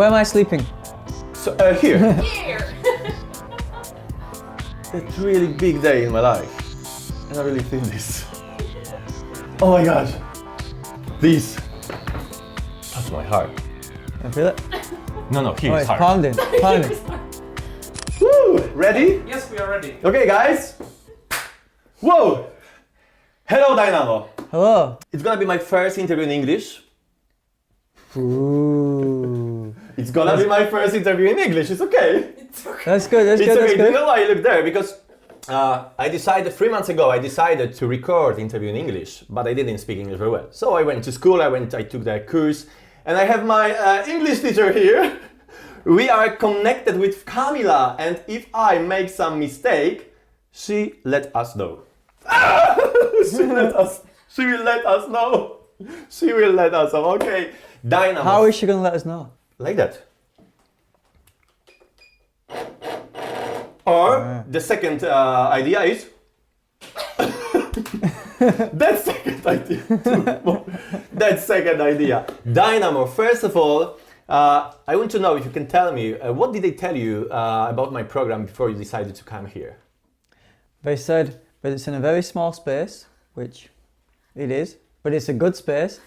So where am I sleeping? So, uh, here. Here. it's really big day in my life. And I really feel this. Oh my gosh. This. Touch my heart. I feel it. No, no, here Oh, it's it's hard. pounding, pounding. Woo! Ready? Yes, we are ready. Okay, guys. Whoa! Hello, Dynamo. Hello. It's gonna be my first interview in English. Ooh. It's gonna be my first interview in English. It's okay. It's okay. That's good. That's It's good. okay. That's you good. know why I look there? Because uh, I decided three months ago. I decided to record interview in English, but I didn't speak English very well. So I went to school. I went. I took the course, and I have my uh, English teacher here. We are connected with Camila, and if I make some mistake, she let us know. she let us. She will let us know. She will let us know. Okay, Dynamo. How is she gonna let us know? Like that. Or the second uh, idea is. That second idea. too. that second idea. Dynamo. First of all, uh, I want to know if you can tell me uh, what did they tell you uh, about my program before you decided to come here? They said, but it's in a very small space, which it is, but it's a good space.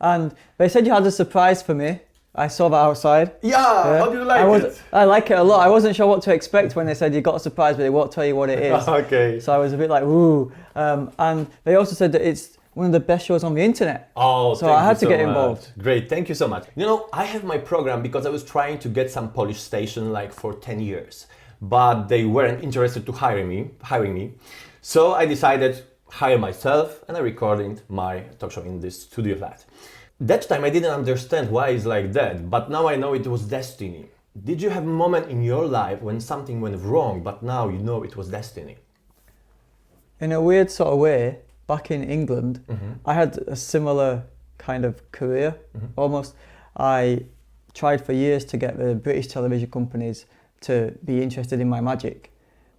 And they said you had a surprise for me. I saw that outside. Yeah. Yeah. How do you like I was, it? I like it a lot. I wasn't sure what to expect when they said you got a surprise, but they won't tell you what it is. Okay. so I was a bit like, ooh. Um, and they also said that it's one of the best shows on the internet. Oh, So I had to so get much. involved. Great, thank you so much. You know, I have my program because I was trying to get some Polish station like for 10 years, but they weren't interested to hire me, hiring me. So I decided hire myself and I recorded my talk show in this studio flat. That time I didn't understand why it's like that, but now I know it was destiny. Did you have a moment in your life when something went wrong, but now you know it was destiny? In a weird sort of way, back in England, Mm-hmm. I had a similar kind of career almost. I tried for years to get the British television companies to be interested in my magic,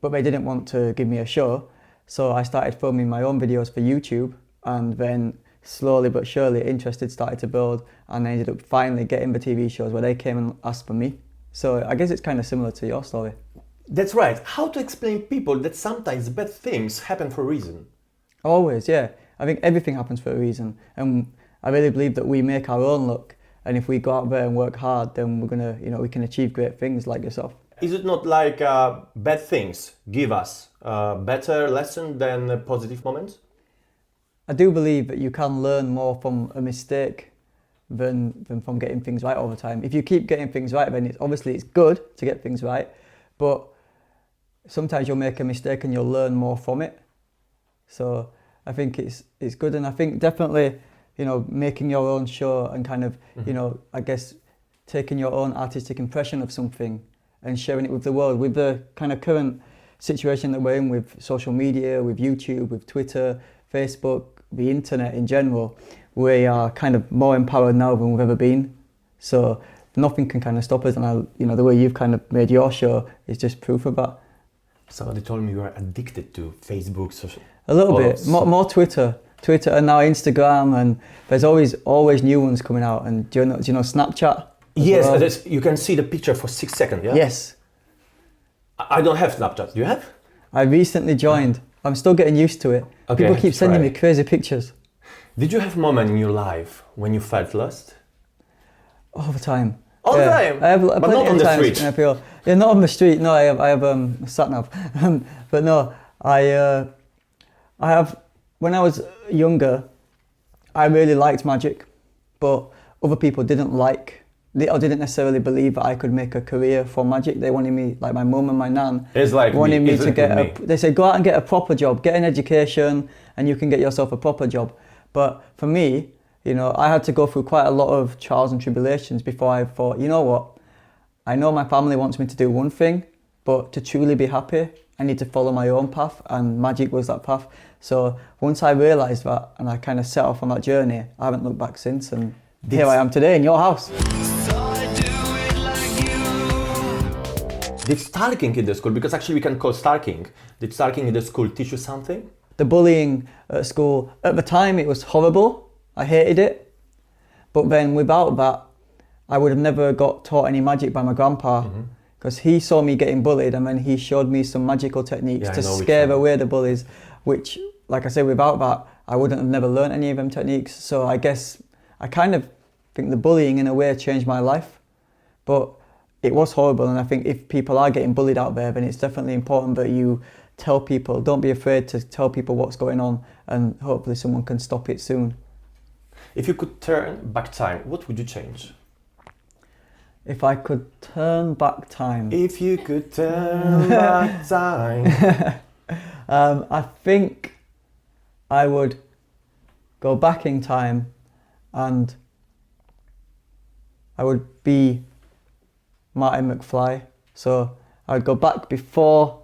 but they didn't want to give me a show. So I started filming my own videos for YouTube, and then slowly but surely, interested started to build, and I ended up finally getting the TV shows where they came and asked for me. So I guess it's kind of similar to your story. That's right. How to explain people that sometimes bad things happen for a reason? Always, yeah. I think everything happens for a reason, and I really believe that we make our own luck. And if we go out there and work hard, then we're gonna, you know, we can achieve great things like yourself. Is it not like uh, bad things give us a better lesson than uh, positive moments? I do believe that you can learn more from a mistake than than from getting things right all the time. If you keep getting things right, then it's obviously it's good to get things right, but sometimes you'll make a mistake and you'll learn more from it. So I think it's it's good, and I think definitely, you know, making your own show and kind of, mm-hmm. you know, I guess taking your own artistic impression of something and sharing it with the world with the kind of current situation that we're in with social media, with YouTube, with Twitter, Facebook, the internet in general, we are kind of more empowered now than we've ever been. So nothing can kind of stop us, and I, you know, the way you've kind of made your show is just proof of that. Somebody told me you are addicted to Facebook. Social. A little bit so- more, more Twitter, Twitter, and now Instagram, and there's always always new ones coming out. And do you know, do you know Snapchat? Yes, well? you can see the picture for six seconds. Yeah. Yes, I I don't have Snapchat. Do you have? I recently joined. I'm still getting used to it. Okay, People keep sending try. me crazy pictures Did you have a moment in your life when you felt lost? all the time. All the time? I have But plenty not of on the street? I feel yeah, not on the street. No, I have I have um, sat nav, but no, I uh, I have when I was younger, I really liked magic, but other people didn't like. They oh, or didn't necessarily believe that I could make a career for magic. They wanted me, like my mum and my nan, It's like wanted me, me, to get. with A, me. they said go out and get a proper job, get an education, and you can get yourself a proper job. But for me, you know, I had to go through quite a lot of trials and tribulations before I thought, you know what, I know my family wants me to do one thing, but to truly be happy, I need to follow my own path, and magic was that path. So once I realised that, and I kind of set off on that journey, I haven't looked back since, and here I am today in your house. Did stalking in the school? Because actually we can call stalking. Did stalking in the school teach you something? The bullying at school, at the time, it was horrible. I hated it. But then without that, I would have never got taught any magic by my grandpa mm-hmm. because he saw me getting bullied and then he showed me some magical techniques Yeah, to scare away the bullies, which, like I said, without that, I wouldn't have never learned any of them techniques. So I guess I kind of think the bullying in a way changed my life, but it was horrible. And I think if people are getting bullied out there, then it's definitely important that you tell people. Don't be afraid to tell people what's going on, and hopefully someone can stop it soon. If you could turn back time, what would you change? If I could turn back time. If you could turn back time. Um, I think I would go back in time and I would be Martin McFly. So I would go back before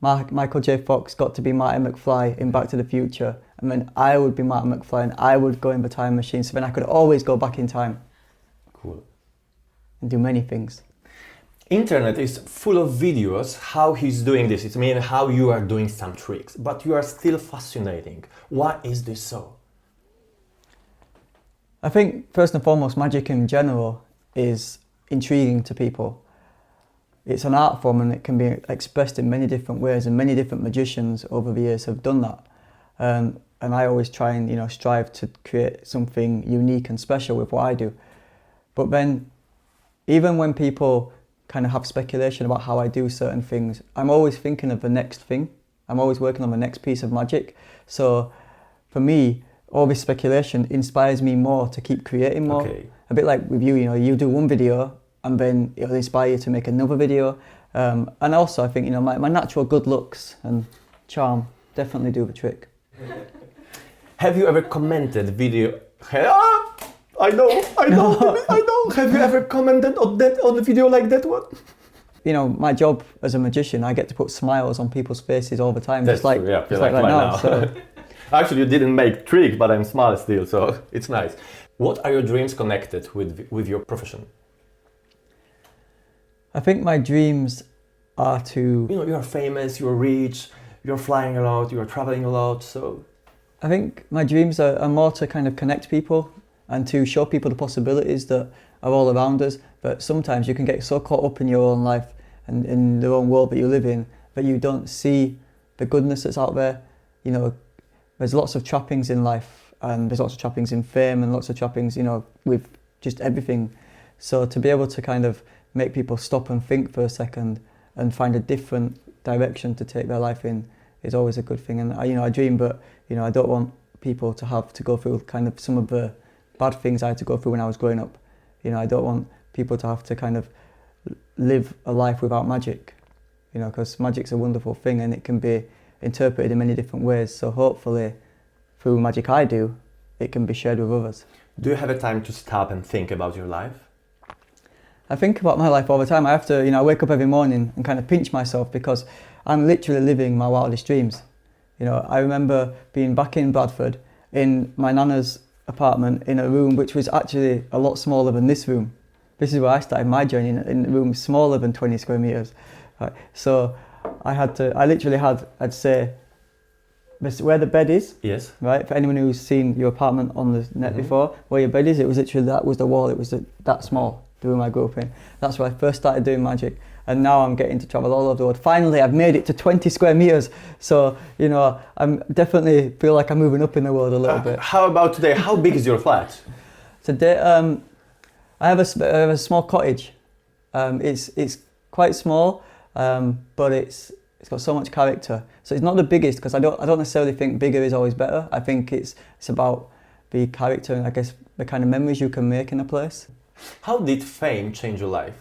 Mar- Michael J. Fox got to be Martin McFly in Back to the Future. And then I would be Martin McFly and I would go in the time machine. So then I could always go back in time Cool. and do many things. Internet is full of videos how he's doing this. It means how you are doing some tricks, but you are still fascinating. Why is this so? I think first and foremost, magic in general is intriguing to people. It's an art form and it can be expressed in many different ways, and many different magicians over the years have done that. Um, and I always try and you know strive to create something unique and special with what I do. But then, even when people kind of have speculation about how I do certain things, I'm always thinking of the next thing. I'm always working on the next piece of magic. So, for me, all this speculation inspires me more to keep creating more. Okay. A bit like with you, you know, you do one video and then it'll inspire you to make another video. Um, and also, I think, you know, my, my natural good looks and charm definitely do the trick. Have you ever commented video? Ah, I know, I know, I know. Have you ever commented on that on a video like that one? You know, my job as a magician, I get to put smiles on people's faces all the time, That's just like, true, yeah, just like, like right now. now. So, Actually, you didn't make trick, but I'm smart still, so it's nice. What are your dreams connected with with your profession? I think my dreams are to You know, you're famous, you're rich, you're flying a lot, you're traveling a lot, so I think my dreams are, are more to kind of connect people and to show people the possibilities that are all around us. But sometimes you can get so caught up in your own life and in the own world that you live in that you don't see the goodness that's out there. You know, there's lots of trappings in life and there's lots of trappings in fame and lots of trappings, you know, with just everything. So to be able to kind of make people stop and think for a second and find a different direction to take their life in is always a good thing. And I, you know, I dream, but you know, I don't want people to have to go through kind of some of the bad things I had to go through when I was growing up. You know, I don't want people to have to kind of live a life without magic. You know, because magic's a wonderful thing and it can be interpreted in many different ways. So hopefully, through magic I do, it can be shared with others. do you have a time to stop and think about your life? I think about my life all the time. I have to, you know, I wake up every morning and kind of pinch myself because I'm literally living my wildest dreams. You know, I remember being back in Bradford in my nana's apartment in a room which was actually a lot smaller than this room. This is where I started my journey in, in a room smaller than 20 square meters. Right. So I had to, I literally had, I'd say, where the bed is, Yes. right? For anyone who's seen your apartment on the net Mhm. before, where your bed is, it was literally that was the wall. It was the, that small. The room I grew up in. That's where I first started doing magic, and now I'm getting to travel all over the world. Finally, I've made it to 20 square meters. So you know, I'm definitely feel like I'm moving up in the world a little Uh, bit. how about today? How big is your flat? Today, um, I have a, have a small cottage. Um, it's it's quite small, um, but it's it's got so much character. So it's not the biggest because I don't I don't necessarily think bigger is always better. I think it's it's about the character and I guess the kind of memories you can make in a place. How did fame change your life?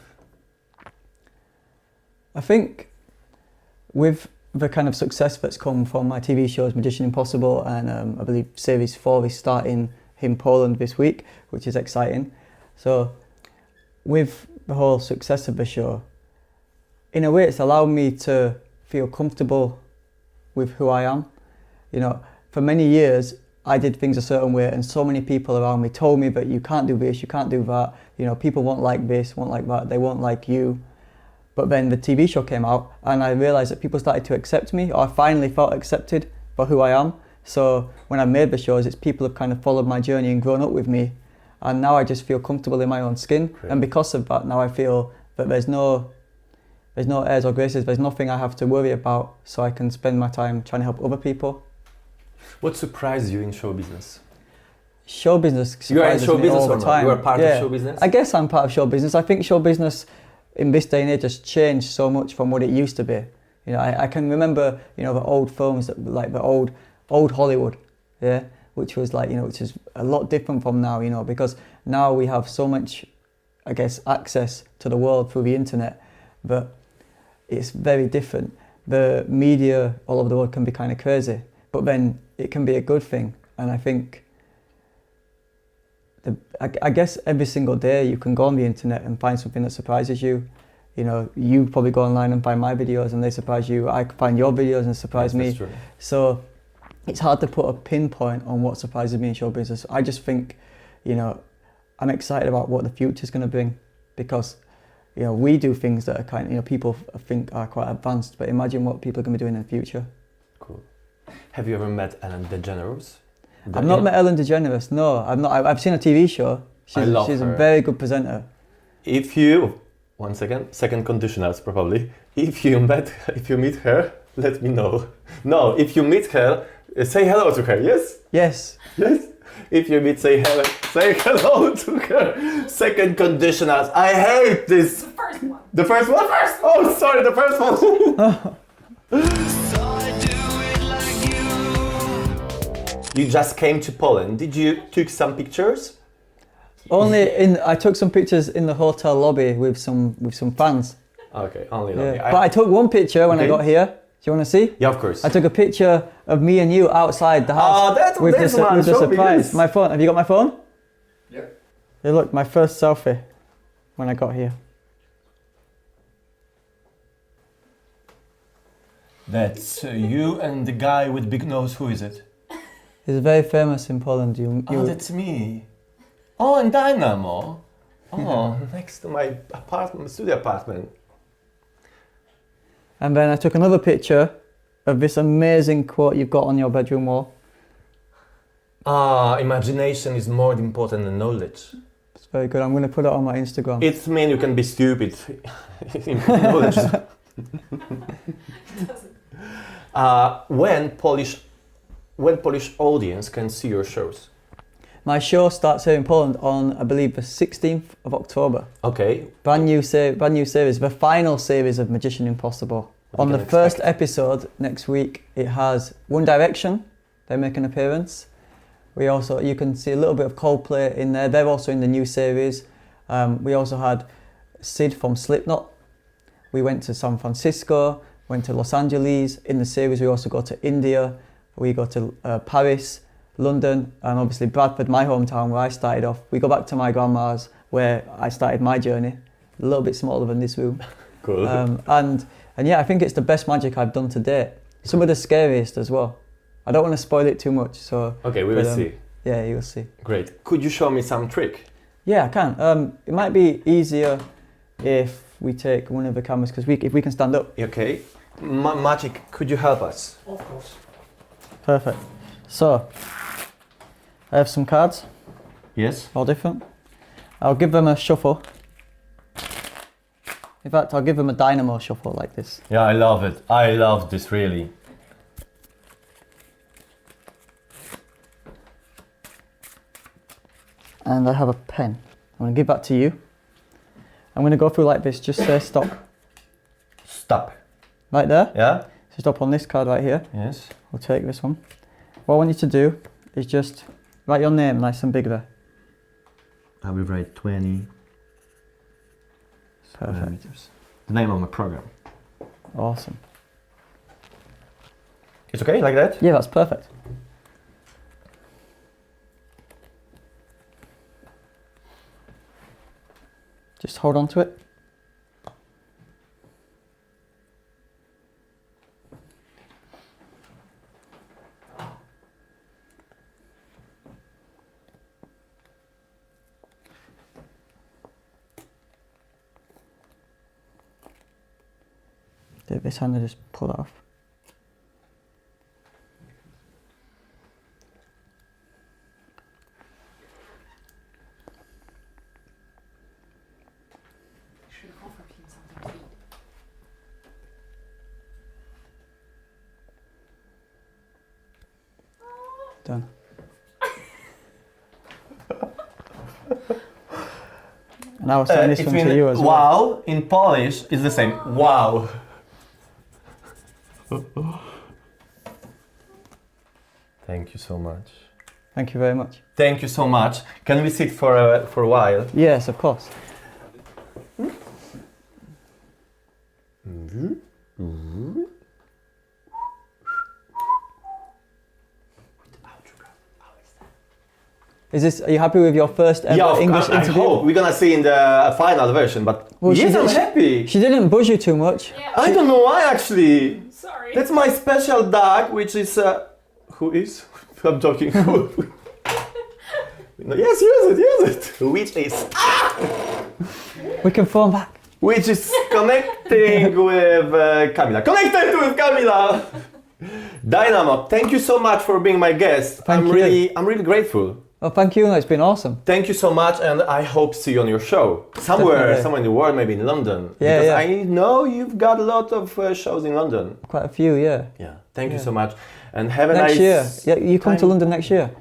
I think with the kind of success that's come from my TV shows Magician Impossible and um, I believe series four is starting in Poland this week, which is exciting. So with the whole success of the show, in a way it's allowed me to feel comfortable with who I am. You know, for many years I did things a certain way and so many people around me told me that you can't do this, you can't do that. You know, people won't like this, won't like that, they won't like you. But then the TV show came out and I realised that people started to accept me, or I finally felt accepted for who I am. So when I made the shows, it's people have kind of followed my journey and grown up with me. and now I just feel comfortable in my own skin. Great. And because of that, now I feel that there's no there's no airs or graces. There's nothing I have to worry about, so I can spend my time trying to help other people. What surprised you in show business? Show business You are in show business all the time. You are part Yeah. of show business? I guess I'm part of show business. I think show business in this day and age has changed so much from what it used to be. You know, I, I can remember, you know, the old films that like the old old Hollywood, yeah, which was like, you know, which is a lot different from now, you know, because now we have so much, I guess, access to the world through the internet, but it's very different. The media all over the world can be kind of crazy, but then it can be a good thing, and I think the, I, I guess every single day you can go on the internet and find something that surprises you. You know, you probably go online and find my videos and they surprise you. I find your videos and surprise Yes, me. true. So it's hard to put a pinpoint on what surprises me in show business. I just think, you know, I'm excited about what the future is going to bring because, you know, we do things that are kind of, you know, people think are quite advanced, but imagine what people are going to be doing in the future. Cool. Have you ever met Ellen DeGeneres? I've not met Ellen DeGeneres. No, I've not. I've seen a TV show. She's, I love she's her. a very good presenter. If you, one second, second conditionals probably. If you met, if you meet her, let me know. No, if you meet her, Uh, say hello to her. Yes, Yes. yes. If you meet, say hello, say hello to her. Second conditionals. I hate this. The first one. The first one. First. Oh, sorry, the first one. you just came to Poland. Did you took some pictures? Only in I took some pictures in the hotel lobby with some with some fans. Okay, only Yeah. I- But I took one picture when I got here. Do you want to see? yeah, of course. I took a picture of me and you outside the house Oh, that's- with, that's the, one. with the surprise. My phone. Have you got my phone? Yeah. Hey, look, my first selfie when I got here. That's uh, you and the guy with big nose. Who is it? He's very famous in Poland. You, you Oh, that's me. Oh, and Dynamo. Oh, next to my apartment, studio apartment. And then I took another picture of this amazing quote you've got on your bedroom wall. Ah, imagination is more important than knowledge. It's very good. I'm going to put it on my Instagram. It means you can be stupid. knowledge. uh, when Polish, when Polish audience can see your shows? My show starts here in Poland on, I believe, the 16th of October. Okay. Brand new, se- brand new series, the final series of Magician Impossible. What On the can first episode next week, it has One Direction. They make an appearance. We also, you can see a little bit of Coldplay in there. They're also in the new series. Um, we also had Sid from Slipknot. We went to San Francisco, went to Los Angeles. In the series, we also go to India. We go to uh, Paris, London, and obviously Bradford, my hometown, where I started off. We go back to my grandma's, where I started my journey. A little bit smaller than this room. Cool. Um, and and yeah, I think it's the best magic I've done to date. Some of the scariest as well. I don't want to spoil it too much, so okay, we but, will um, see. yeah, you'll see. Great. Could you show me some trick? Yeah, I can. Um, it might be easier if we take one of the cameras because we if we can stand up. Okay. Ma- magic, could you help us? Of course. Perfect. So I have some cards, Yes. all different. I'll give them a shuffle. In fact, I'll give them a dynamo shuffle like this. Yeah, I love it. I love this really. And I have a pen. I'm going to give that to you. I'm going to go through like this. Just say stop. Stop. Right there. Yeah? So stop on this card right here. Yes. We'll take this one. What I want you to do is just write your name nice and big there. I will write 20 Perfect. meters. The name of my program. Awesome. It's okay like that? Yeah, that's perfect. Just hold on to it. that we're just pull off. Done. and I was saying this one to you as well. Wow in Polish is the same. Wow. Thank you so much. Thank you very much. Thank you so much. Can we sit for a, for a while? Yes, of course. Is this? Are you happy with your first ever yeah, of English course, I interview? hope we're gonna see in the final version. But Well, she yes, I'm did- happy. She didn't buzz you too much. Yeah. I don't know why actually. Sorry. That's my special dog, which is uh, who is? I'm talking. Who? no, yes, use it, use it. Which is We can phone back. which is connecting with uh, Camila. Connected with Camila. Dynamo, thank you so much for being my guest. Thank I'm you. really, I'm really grateful. Oh, thank you. It's been awesome. Thank you so much, and I hope to see you on your show somewhere, Definitely. somewhere in the world, maybe in London. Yeah, because yeah. I know you've got a lot of uh, shows in London. Quite a few, yeah. Yeah, thank you so much, and have a next nice. year. Yeah, you come to. London next year.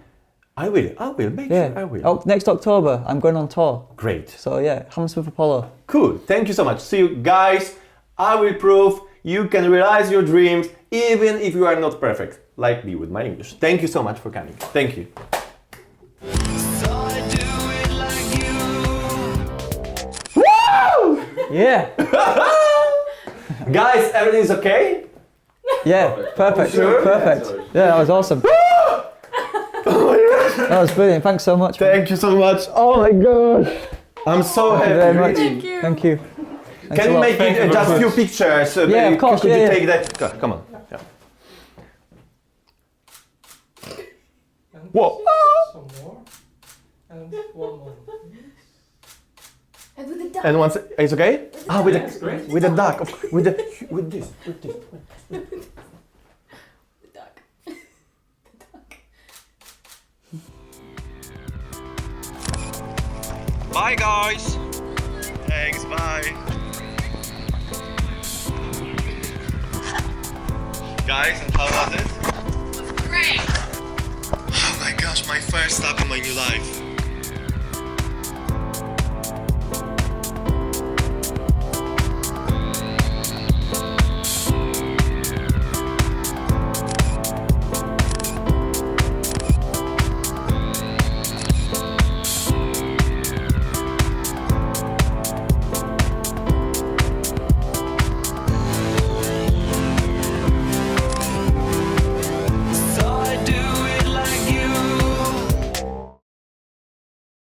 I will. I will. Make Yeah. sure I will. Oh, next October, I'm going on tour. Great. So yeah, Hammersmith Apollo. Cool. Thank you so much. See you guys. I will prove you can realize your dreams even if you are not perfect, like me with my English. Thank you so much for coming. Thank you. Yeah, Guys, everything's okay? yeah, perfect, Sure? perfect. Yeah, that was awesome. That was brilliant. Thanks so much. Thank you so much. Oh my gosh. I'm so Thank happy. you very much. Thank you. Thank you. Thanks Can a you lot. make it, you uh, very just few pictures? Uh, Yeah, of course, Could yeah, you yeah. take that? Come on. Yeah. Whoa. Some more. And one more. And with the duck. And once it's okay? Ah, with That's the great. with the duck, of- with the with this, with this. the duck. the duck. Bye, guys. Thanks. Bye. Guys, and how was it? Great. My first stop in my new life.